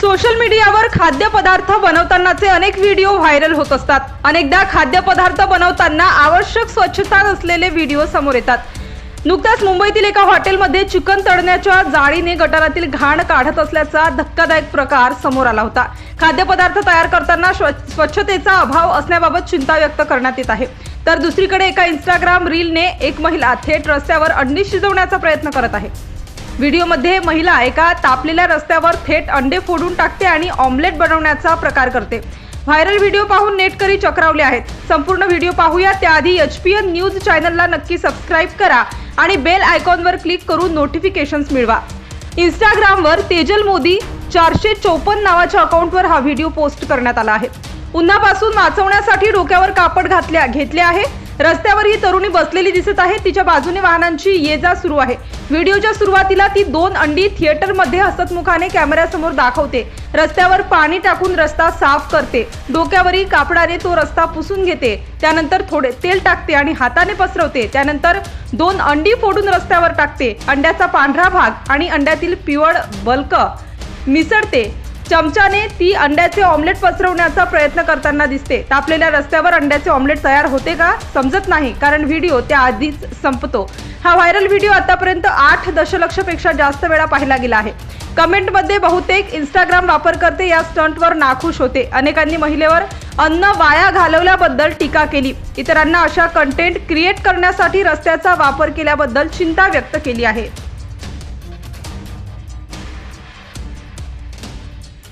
Social मीडियावर खाद्यपदार्थ बनवतानाचे अनेक व्हिडिओ व्हायरल होत असतात. अनेकदा खाद्यपदार्थ बनवताना आवश्यक स्वच्छता नसलेले व्हिडिओ समोर येतात. नुकत्याच मुंबईतील एका हॉटेलमध्ये चिकन तळण्याच्या जाळीने गटारातील घाण काढत असल्याचा धक्कादायक प्रकार समोर आला होता. खाद्यपदार्थ तयार करताना स्व- स्वच्छतेचा अभाव असण्याबाबत चिंता व्यक्त करण्यात येत आहे. तर दुसरीकडे एका इंस्टाग्राम रीलने एक महिला थेट रस्त्यावर अंडी शिजवण्याचा प्रयत्न करत आहे. व्हिडिओमध्ये महिला एका तापलेल्या रस्त्यावर थेट अंडे फोडून टाकते आणि ऑमलेट बनवण्याचा प्रकार करते. व्हायरल व्हिडिओ पाहून नेटकरी चक्रावले आहेत. संपूर्ण व्हिडिओ पाहूया. त्याआधी एच पी एन न्यूज चॅनलला नक्की सबस्क्राईब करा आणि बेल आयकॉनवर क्लिक करून नोटिफिकेशन्स मिळवा. इंस्टाग्रामवर तेजल मोदी चारशे चौपन्न नावाच्या अकाउंटवर हा व्हिडिओ पोस्ट करण्यात आला आहे. उन्हापासून वाचवण्यासाठी डोक्यावर कापड घातल्या घेतले आहे. रस्त्यावर ही तरुणी बसलेली दिसत आहे. तिच्या बाजूने वाहनांची ये जा सुरू आहे. व्हिडिओच्या सुरुवातीला ती दोन अंडी थिएटरमध्ये हसतमुखाने कॅमेऱ्यासमोर दाखवते. रस्त्यावर पाणी टाकून रस्ता साफ करते. डोक्यावरील कापडाने तो रस्ता पुसून घेते. त्यानंतर थोडे तेल टाकते आणि हाताने पसरवते. त्यानंतर दोन अंडी फोडून रस्त्यावर टाकते. अंड्याचा पांढरा भाग आणि अंड्यातील पिवळ बल्क मिसळते. चमच्याने ती अंड्याचे ऑमलेट पसरवण्याचा प्रयत्न करताना दिसते. तापलेल्या रस्त्यावर अंड्याचे ऑमलेट तयार होते का समजत नाही कारण व्हिडिओ त्याआधीच संपतो. हा व्हायरल व्हिडिओ आतापर्यंत आठ दशलक्षपेक्षा जास्त वेळा पाहिला गेला आहे. कमेंटमध्ये बहुतेक इंस्टाग्राम वापरकर्ते या स्टंटवर नाखुश होते. अनेकांनी महिलेवर अन्न वाया घालवल्याबद्दल टीका केली. इतरांना अशा कंटेंट क्रिएट करण्यासाठी रस्त्याचा वापर केल्याबद्दल चिंता व्यक्त केली आहे.